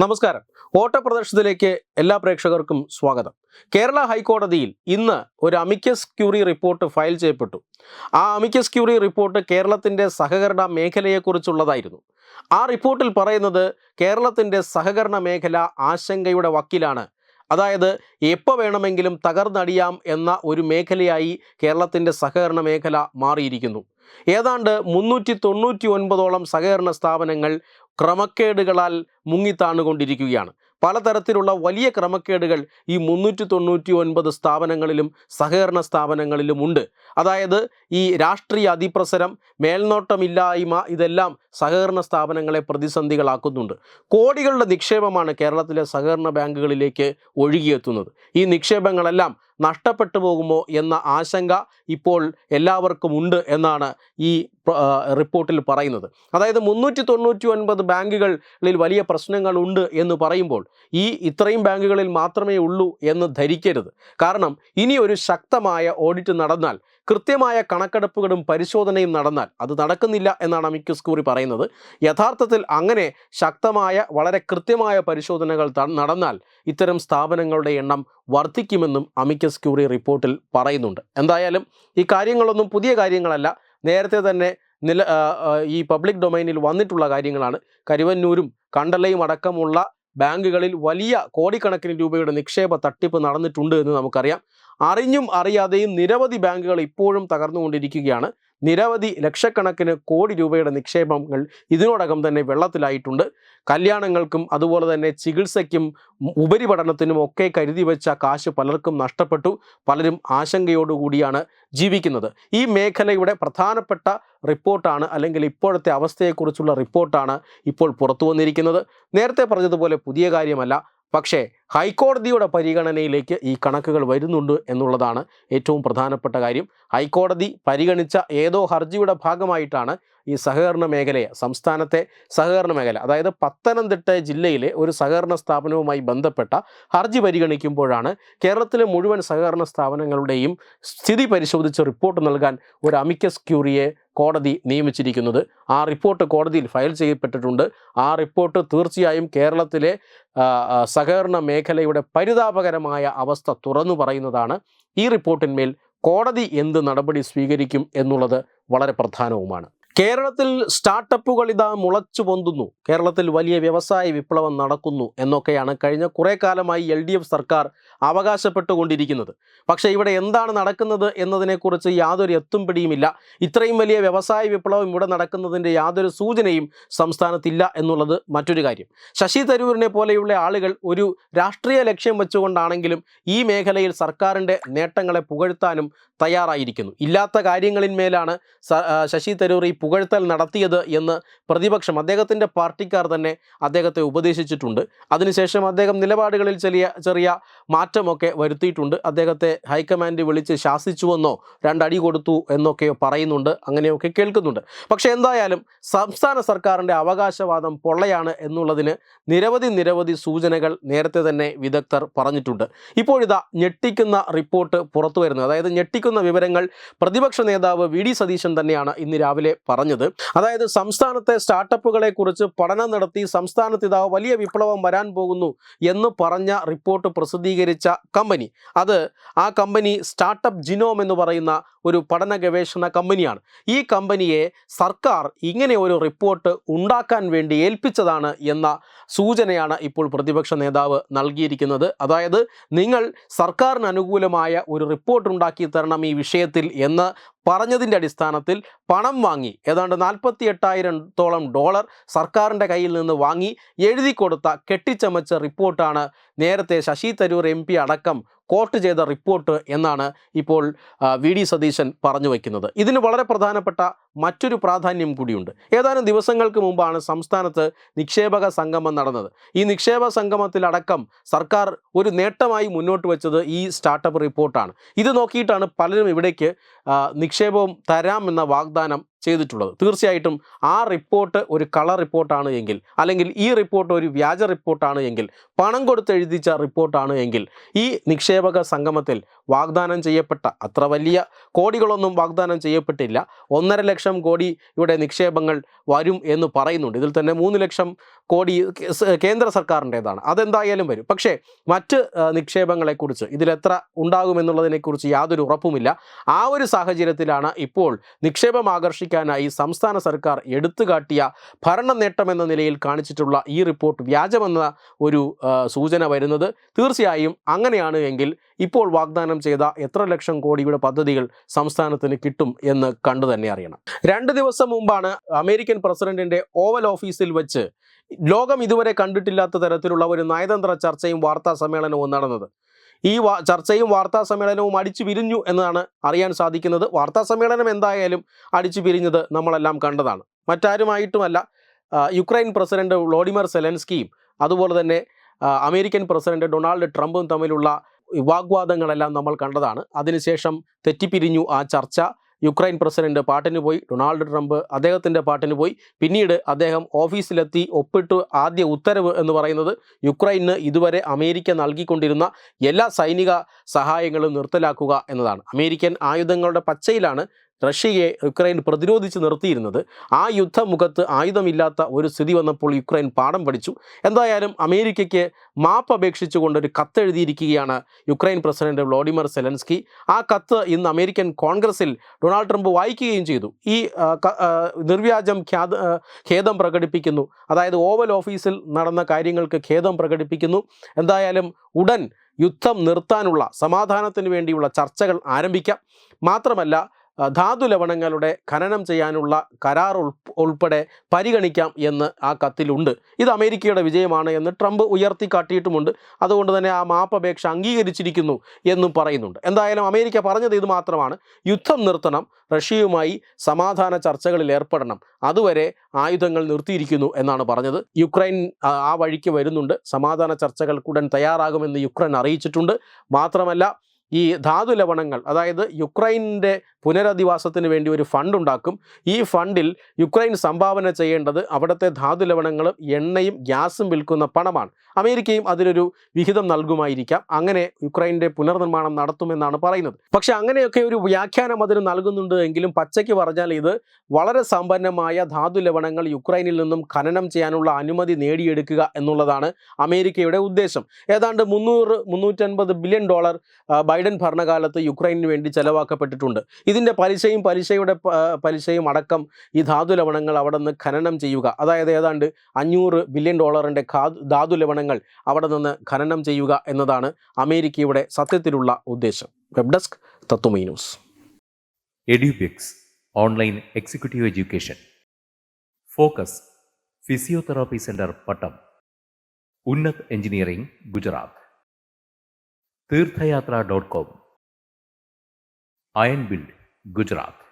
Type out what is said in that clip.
നമസ്കാരം. ഓട്ടപ്രദർശനത്തിലേക്ക് എല്ലാ പ്രേക്ഷകർക്കും സ്വാഗതം. കേരള ഹൈക്കോടതിയിൽ ഇന്ന് ഒരു അമിക്കസ് ക്യൂറി റിപ്പോർട്ട് ഫയൽ ചെയ്യപ്പെട്ടു. ആ അമിക്കസ് ക്യൂറി റിപ്പോർട്ട് കേരളത്തിന്റെ സഹകരണ മേഖലയെക്കുറിച്ചുള്ളതായിരുന്നു. ആ റിപ്പോർട്ടിൽ പറയുന്നത് കേരളത്തിന്റെ സഹകരണ മേഖല ആശങ്കയുടെ വക്കിലാണ്. അതായത് എപ്പോൾ വേണമെങ്കിലും തകർന്നടിയാം എന്ന ഒരു മേഖലയായി കേരളത്തിന്റെ സഹകരണ മേഖല മാറിയിരിക്കുന്നു. ഏതാണ്ട് മുന്നൂറ്റി തൊണ്ണൂറ്റി ഒൻപതോളം സഹകരണ സ്ഥാപനങ്ങൾ ക്രമക്കേടുകളാൽ മുങ്ങിത്താണുകൊണ്ടിരിക്കുകയാണ് പലതരത്തിലുള്ള വലിയ ക്രമക്കേടുകൾ ഈ മുന്നൂറ്റി തൊണ്ണൂറ്റി ഒൻപത് സ്ഥാപനങ്ങളിലും സഹകരണ സ്ഥാപനങ്ങളിലും ഉണ്ട്. അതായത് ഈ രാഷ്ട്രീയ അതിപ്രസരം മേൽനോട്ടമില്ലായ്മ ഇതെല്ലാം സഹകരണ സ്ഥാപനങ്ങളെ പ്രതിസന്ധികളാക്കുന്നുണ്ട്. കോടികളുടെ നിക്ഷേപമാണ് കേരളത്തിലെ സഹകരണ ബാങ്കുകളിലേക്ക് ഒഴുകിയെത്തുന്നത്. ഈ നിക്ഷേപങ്ങളെല്ലാം നഷ്ടപ്പെട്ടു പോകുമോ എന്ന ആശങ്ക ഇപ്പോൾ എല്ലാവർക്കും ഉണ്ട് എന്നാണ് ഈ റിപ്പോർട്ടിൽ പറയുന്നത്. അതായത് മുന്നൂറ്റി തൊണ്ണൂറ്റി ഒൻപത് ബാങ്കുകളിൽ വലിയ പ്രശ്നങ്ങളുണ്ട് എന്ന് പറയുമ്പോൾ ഈ ഇത്രയും ബാങ്കുകളിൽ മാത്രമേ ഉള്ളൂ എന്ന് ധരിക്കരുത്. കാരണം ഇനി ഒരു ശക്തമായ ഓഡിറ്റ് നടന്നാൽ കൃത്യമായ കണക്കെടുപ്പുകളും പരിശോധനയും നടന്നാൽ അത് നടക്കുന്നില്ല എന്നാണ് അമിക്കസ് കൂറി പറയുന്നത്. യഥാർത്ഥത്തിൽ അങ്ങനെ ശക്തമായ വളരെ കൃത്യമായ പരിശോധനകൾ നടന്നാൽ ഇത്തരം സ്ഥാപനങ്ങളുടെ എണ്ണം വർദ്ധിക്കുമെന്നും അമിക്കസ് ക്യൂറി റിപ്പോർട്ടിൽ പറയുന്നുണ്ട്. എന്തായാലും ഈ കാര്യങ്ങളൊന്നും പുതിയ കാര്യങ്ങളല്ല. നേരത്തെ തന്നെ നില ഈ പബ്ലിക് ഡൊമൈനിൽ വന്നിട്ടുള്ള കാര്യങ്ങളാണ്. കരുവന്നൂരും കണ്ടലയും അടക്കമുള്ള ബാങ്കുകളിൽ വലിയ കോടിക്കണക്കിന് രൂപയുടെ നിക്ഷേപ തട്ടിപ്പ് നടന്നിട്ടുണ്ട് എന്ന് നമുക്കറിയാം. അറിഞ്ഞും അറിയാതെയും നിരവധി ബാങ്കുകൾ ഇപ്പോഴും തകർന്നുകൊണ്ടിരിക്കുകയാണ്. നിരവധി ലക്ഷക്കണക്കിന് കോടി രൂപയുടെ നിക്ഷേപങ്ങൾ ഇതിനോടകം തന്നെ വെള്ളത്തിലായിട്ടുണ്ട്. കല്യാണങ്ങൾക്കും അതുപോലെ തന്നെ ചികിത്സയ്ക്കും ഉപരിപഠനത്തിനും ഒക്കെ കരുതി വെച്ച കാശ് പലർക്കും നഷ്ടപ്പെട്ടു. പലരും ആശങ്കയോടുകൂടിയാണ് ജീവിക്കുന്നത്. ഈ മേഖലയുടെ പ്രധാനപ്പെട്ട റിപ്പോർട്ടാണ് അല്ലെങ്കിൽ ഇപ്പോഴത്തെ അവസ്ഥയെക്കുറിച്ചുള്ള റിപ്പോർട്ടാണ് ഇപ്പോൾ പുറത്തു വന്നിരിക്കുന്നത് നേരത്തെ പറഞ്ഞതുപോലെ പുതിയ കാര്യമല്ല. പക്ഷേ ഹൈക്കോടതിയുടെ പരിഗണനയിലേക്ക് ഈ കണക്കുകൾ വരുന്നുണ്ട് എന്നുള്ളതാണ് ഏറ്റവും പ്രധാനപ്പെട്ട കാര്യം. ഹൈക്കോടതി പരിഗണിച്ച ഏതോ ഹർജിയുടെ ഭാഗമായിട്ടാണ് ഈ സഹകരണ മേഖലയെ സംസ്ഥാനത്തെ സഹകരണ മേഖല അതായത് പത്തനംതിട്ട ജില്ലയിലെ ഒരു സഹകരണ സ്ഥാപനവുമായി ബന്ധപ്പെട്ട ഹർജി പരിഗണിക്കുമ്പോഴാണ് കേരളത്തിലെ മുഴുവൻ സഹകരണ സ്ഥാപനങ്ങളുടെയും സ്ഥിതി പരിശോധിച്ച് റിപ്പോർട്ട് നൽകാൻ ഒരു അമിക്കസ് ക്യൂറിയെ കോടതി നിയമിച്ചിരിക്കുന്നത്. ആ റിപ്പോർട്ട് കോടതിയിൽ ഫയൽ ചെയ്യപ്പെട്ടിട്ടുണ്ട്. ആ റിപ്പോർട്ട് തീർച്ചയായും കേരളത്തിലെ സഹകരണ മേഖലയുടെ പരിതാപകരമായ അവസ്ഥ തുറന്നു പറയുന്നതാണ് ഈ റിപ്പോർട്ടിന്മേൽ കോടതി എന്ത് നടപടി സ്വീകരിക്കും എന്നുള്ളത് വളരെ പ്രധാനവുമാണ്. കേരളത്തിൽ സ്റ്റാർട്ടപ്പുകൾ ഇതാ മുളച്ചു പൊന്തുന്നു. കേരളത്തിൽ വലിയ വ്യവസായ വിപ്ലവം നടക്കുന്നു എന്നൊക്കെയാണ് കഴിഞ്ഞ കുറേ കാലമായി എൽ ഡി എഫ് സർക്കാർ അവകാശപ്പെട്ടുകൊണ്ടിരിക്കുന്നത്. പക്ഷേ ഇവിടെ എന്താണ് നടക്കുന്നത് എന്നതിനെക്കുറിച്ച് യാതൊരു എത്തും പിടിയുമില്ല ഇത്രയും വലിയ വ്യവസായ വിപ്ലവം ഇവിടെ നടക്കുന്നതിന്റെ യാതൊരു സൂചനയും സംസ്ഥാനത്തില്ല എന്നുള്ളത് മറ്റൊരു കാര്യം. ശശി തരൂരിനെ പോലെയുള്ള ആളുകൾ ഒരു രാഷ്ട്രീയ ലക്ഷ്യം വെച്ചുകൊണ്ടാണെങ്കിലും ഈ മേഖലയിൽ സർക്കാരിന്റെ നേട്ടങ്ങളെ പുകഴ്ത്താനും തയ്യാറായിരിക്കുന്നു. ഇല്ലാത്ത കാര്യങ്ങളിന്മേലാണ് ശശി തരൂർ ഈ പുകഴ്ത്തൽ നടത്തിയത് എന്ന് പ്രതിപക്ഷം അദ്ദേഹത്തിന്റെ പാർട്ടിക്കാർ തന്നെ അദ്ദേഹത്തെ ഉപദേശിച്ചിട്ടുണ്ട്. അതിനുശേഷം അദ്ദേഹം നിലപാടുകളിൽ ചെറിയ ചെറിയ മാറ്റമൊക്കെ വരുത്തിയിട്ടുണ്ട്. അദ്ദേഹത്തെ ഹൈക്കമാൻഡ് വിളിച്ച് ശാസിച്ചുവെന്നോ രണ്ടടി കൊടുത്തു എന്നൊക്കെ പറയുന്നുണ്ട് അങ്ങനെയൊക്കെ കേൾക്കുന്നുണ്ട്. പക്ഷേ എന്തായാലും സംസ്ഥാന സർക്കാരിന്റെ അവകാശവാദം പൊള്ളയാണ് എന്നുള്ളതിന് നിരവധി നിരവധി സൂചനകൾ നേരത്തെ തന്നെ വിദഗ്ധർ പറഞ്ഞിട്ടുണ്ട്. ഇപ്പോഴിതാ ഞെട്ടിക്കുന്ന റിപ്പോർട്ട് പുറത്തു വരുന്നത് അതായത് ഞെട്ടിക്കുന്ന വിവരങ്ങൾ പ്രതിപക്ഷ നേതാവ് വി ഡി സതീശൻ തന്നെയാണ് ഇന്ന് രാവിലെ പറഞ്ഞത്. അതായത് സംസ്ഥാനത്തെ സ്റ്റാർട്ടപ്പുകളെ കുറിച്ച് പഠനം നടത്തി സംസ്ഥാനത്ത് ഇതാ വലിയ വിപ്ലവം വരാൻ പോകുന്നു എന്ന് പറഞ്ഞ റിപ്പോർട്ട് പ്രസിദ്ധീകരിച്ച കമ്പനി. അത് ആ കമ്പനി സ്റ്റാർട്ടപ്പ് ജിനോം എന്ന് പറയുന്ന ഒരു പഠന ഗവേഷണ കമ്പനിയാണ്. ഈ കമ്പനിയെ സർക്കാർ ഇങ്ങനെ ഒരു റിപ്പോർട്ട് ഉണ്ടാക്കാൻ വേണ്ടി ഏൽപ്പിച്ചതാണ് എന്ന സൂചനയാണ് ഇപ്പോൾ പ്രതിപക്ഷ നേതാവ് നൽകിയിരിക്കുന്നത്. അതായത് നിങ്ങൾ സർക്കാരിന് അനുകൂലമായ ഒരു റിപ്പോർട്ട് ഉണ്ടാക്കി തരണം ഈ വിഷയത്തിൽ എന്ന് പറഞ്ഞതിന്റെ അടിസ്ഥാനത്തിൽ പണം വാങ്ങി. ഏതാണ്ട് നാൽപ്പത്തി എട്ടായിരത്തോളം ഡോളർ സർക്കാരിന്റെ കയ്യിൽ നിന്ന് വാങ്ങി. എഴുതി കൊടുത്ത കെട്ടിച്ചമച്ച റിപ്പോർട്ടാണ് നേരത്തെ ശശി തരൂർ എം അടക്കം കോട്ട് ചെയ്ത റിപ്പോർട്ട് എന്നാണ് ഇപ്പോൾ വി. ഡി. സതീശൻ പറഞ്ഞു വയ്ക്കുന്നത് ഇതിന് വളരെ പ്രധാനപ്പെട്ട മറ്റൊരു പ്രാധാന്യം കൂടിയുണ്ട്. ഏതാനും ദിവസങ്ങൾക്ക് മുമ്പാണ് സംസ്ഥാനത്ത് നിക്ഷേപക സംഗമം നടന്നത്. ഈ നിക്ഷേപ സംഗമത്തിലടക്കം സർക്കാർ ഒരു നേട്ടമായി മുന്നോട്ട് വെച്ചത് ഈ സ്റ്റാർട്ടപ്പ് റിപ്പോർട്ടാണ്. ഇത് നോക്കിയിട്ടാണ് പലരും ഇവിടേക്ക് നിക്ഷേപവും തരാമെന്ന വാഗ്ദാനം ചെയ്തിട്ടുള്ളത്. തീർച്ചയായിട്ടും ആ റിപ്പോർട്ട് ഒരു കളർ റിപ്പോർട്ടാണ് എങ്കിൽ അല്ലെങ്കിൽ ഈ റിപ്പോർട്ട് ഒരു വ്യാജ റിപ്പോർട്ടാണ് എങ്കിൽ പണം കൊടുത്ത് എഴുതിച്ച റിപ്പോർട്ടാണ് എങ്കിൽ ഈ നിക്ഷേപക സംഗമത്തിൽ വാഗ്ദാനം ചെയ്യപ്പെട്ട അത്ര വലിയ കോടികളൊന്നും വാഗ്ദാനം ചെയ്യപ്പെട്ടില്ല. ഒന്നര ലക്ഷം കോടി കോടിയുടെ നിക്ഷേപങ്ങൾ വരും എന്ന് പറയുന്നുണ്ട്. ഇതിൽ തന്നെ മൂന്ന് ലക്ഷം കോടി കേന്ദ്ര സർക്കാരിന്റെതാണ്. അതെന്തായാലും വരും. പക്ഷേ മറ്റ് നിക്ഷേപങ്ങളെക്കുറിച്ച് ഇതിലെത്ര ഉണ്ടാകുമെന്നുള്ളതിനെക്കുറിച്ച് യാതൊരു ഉറപ്പുമില്ല. ആ ഒരു സാഹചര്യത്തിലാണ് ഇപ്പോൾ നിക്ഷേപം ആകർഷിക്കാനായി സംസ്ഥാന സർക്കാർ എടുത്തുകാട്ടിയ ഭരണ നേട്ടം എന്ന നിലയിൽ കാണിച്ചിട്ടുള്ള ഈ റിപ്പോർട്ട് വ്യാജമെന്ന ഒരു സൂചന വരുന്നത് തീർച്ചയായും അങ്ങനെയാണ് എങ്കിൽ ഇപ്പോൾ വാഗ്ദാനം ചെയ്ത എത്ര ലക്ഷം കോടിയുടെ പദ്ധതികൾ സംസ്ഥാനത്തിന് കിട്ടും എന്ന് കണ്ടു തന്നെ അറിയണം. രണ്ട് ദിവസം മുമ്പാണ് അമേരിക്കൻ പ്രസിഡന്റിന്റെ ഓവൽ ഓഫീസിൽ വെച്ച് ലോകം ഇതുവരെ കണ്ടിട്ടില്ലാത്ത തരത്തിലുള്ള ഒരു നയതന്ത്ര ചർച്ചയും വാർത്താ സമ്മേളനവും നടന്നത്. ഈ ചർച്ചയും വാർത്താ സമ്മേളനവും അടിച്ചു പിരിഞ്ഞു എന്നതാണ് അറിയാൻ സാധിക്കുന്നത്. വാർത്താ സമ്മേളനം എന്തായാലും അടിച്ചു പിരിഞ്ഞത് നമ്മളെല്ലാം കണ്ടതാണ്. മറ്റാരുമായിട്ടുമല്ല യുക്രൈൻ പ്രസിഡന്റ് വ്ളോഡിമർ സെലൻസ്കിയും അതുപോലെ തന്നെ അമേരിക്കൻ പ്രസിഡന്റ് ഡൊണാൾഡ് ട്രംപും തമ്മിലുള്ള വാഗ്വാദങ്ങളെല്ലാം നമ്മൾ കണ്ടതാണ്. അതിനുശേഷം തെറ്റിപ്പിരിഞ്ഞു ആ ചർച്ച. യുക്രൈൻ പ്രസിഡന്റ് പാട്ടിന് പോയി ഡൊണാൾഡ് ട്രംപ് അദ്ദേഹത്തിന്റെ പാട്ടിന് പോയി. പിന്നീട് അദ്ദേഹം ഓഫീസിലെത്തി ഒപ്പിട്ട് ആദ്യ ഉത്തരവ് എന്ന് പറയുന്നത് യുക്രൈന് ഇതുവരെ അമേരിക്ക നൽകിക്കൊണ്ടിരുന്ന എല്ലാ സൈനിക സഹായങ്ങളും നിർത്തലാക്കുക എന്നതാണ്. അമേരിക്കൻ ആയുധങ്ങളുടെ പച്ചയിലാണ് റഷ്യയെ യുക്രൈൻ പ്രതിരോധിച്ച് നിർത്തിയിരുന്നത്. ആ യുദ്ധമുഖത്ത് ആയുധമില്ലാത്ത ഒരു സ്ഥിതി വന്നപ്പോൾ യുക്രൈൻ പാഠം പഠിച്ചു. എന്തായാലും അമേരിക്കയ്ക്ക് മാപ്പ് അപേക്ഷിച്ചുകൊണ്ട് ഒരു കത്തെഴുതിയിരിക്കുകയാണ് യുക്രൈൻ പ്രസിഡന്റ് വ്ളോഡിമർ സെലൻസ്കി. ആ കത്ത് ഇന്ന് അമേരിക്കൻ കോൺഗ്രസിൽ ഡൊണാൾഡ് ട്രംപ് വായിക്കുകയും ചെയ്തു. ഈ നിർവ്യാജം ഖ്യാത ഖേദം പ്രകടിപ്പിക്കുന്നു. അതായത് ഓവൽ ഓഫീസിൽ നടന്ന കാര്യങ്ങൾക്ക് ഖേദം പ്രകടിപ്പിക്കുന്നു. എന്തായാലും ഉടൻ യുദ്ധം നിർത്താനുള്ള സമാധാനത്തിന് വേണ്ടിയുള്ള ചർച്ചകൾ ആരംഭിക്കാം. മാത്രമല്ല ധാതു ലവണങ്ങളുടെ ഖനനം ചെയ്യാനുള്ള കരാർ ഉൾപ്പെടെ പരിഗണിക്കാം എന്ന് ആ കത്തിലുണ്ട്. ഇത് അമേരിക്കയുടെ വിജയമാണ് എന്ന് ട്രംപ് ഉയർത്തി കാട്ടിയിട്ടുമുണ്ട് അതുകൊണ്ട് തന്നെ ആ മാപ്പപേക്ഷ അംഗീകരിച്ചിരിക്കുന്നു എന്നും പറയുന്നുണ്ട്. എന്തായാലും അമേരിക്ക പറഞ്ഞത് ഇത് മാത്രമാണ്. യുദ്ധം നിർത്തണം റഷ്യയുമായി സമാധാന ചർച്ചകളിൽ ഏർപ്പെടണം. അതുവരെ ആയുധങ്ങൾ നിർത്തിയിരിക്കുന്നു എന്നാണ് പറഞ്ഞത്. യുക്രൈൻ ആ, വഴിക്ക് വരുന്നുണ്ട്. സമാധാന ചർച്ചകൾക്കുടൻ തയ്യാറാകുമെന്ന് യുക്രൈൻ അറിയിച്ചിട്ടുണ്ട്. മാത്രമല്ല ഈ ധാതു ലവണങ്ങൾ അതായത് യുക്രൈനിന്റെ പുനരധിവാസത്തിന് വേണ്ടി ഒരു ഫണ്ട് ഉണ്ടാക്കും. ഈ ഫണ്ടിൽ യുക്രൈൻ സംഭാവന ചെയ്യേണ്ടത് അവിടുത്തെ ധാതു ലവണങ്ങളും എണ്ണയും ഗ്യാസും വിൽക്കുന്ന പണമാണ്. അമേരിക്കയും അതിനൊരു വിഹിതം നൽകുമായിരിക്കാം. അങ്ങനെ യുക്രൈന്റെ പുനർനിർമ്മാണം നടത്തുമെന്നാണ് പറയുന്നത്. പക്ഷെ അങ്ങനെയൊക്കെ ഒരു വ്യാഖ്യാനം അതിന് നൽകുന്നുണ്ട് എങ്കിലും പച്ചയ്ക്ക് പറഞ്ഞാൽ ഇത് വളരെ സമ്പന്നമായ ധാതു ലവണങ്ങൾ യുക്രൈനിൽ നിന്നും ഖനനം ചെയ്യാനുള്ള അനുമതി നേടിയെടുക്കുക എന്നുള്ളതാണ് അമേരിക്കയുടെ ഉദ്ദേശം. ഏതാണ്ട് മുന്നൂറ് മുന്നൂറ്റൻപത് ബില്യൺ ഡോളർ ബൈഡൻ ഭരണകാലത്ത് യുക്രൈനു വേണ്ടി ചെലവാക്കപ്പെട്ടിട്ടുണ്ട്. ഇതിന്റെ പലിശയും പലിശയുടെ പലിശയും അടക്കം ഈ ധാതു ലവണങ്ങൾ അവിടെ നിന്ന് ഖനനം ചെയ്യുക. അതായത് ഏതാണ്ട് അഞ്ഞൂറ് ബില്യൺ ഡോളറിന്റെ ധാതു ലവണങ്ങൾ അവിടെ നിന്ന് ഖനനം ചെയ്യുക എന്നതാണ് അമേരിക്കയുടെ സത്യത്തിലുള്ള ഉദ്ദേശം. Web desk Tatwamayi news. Edubix online executive education. Focus physiotherapy centre Pattom. Unnat engineering Gujarat. Theerthayathra dot com. Iron build Gujarat.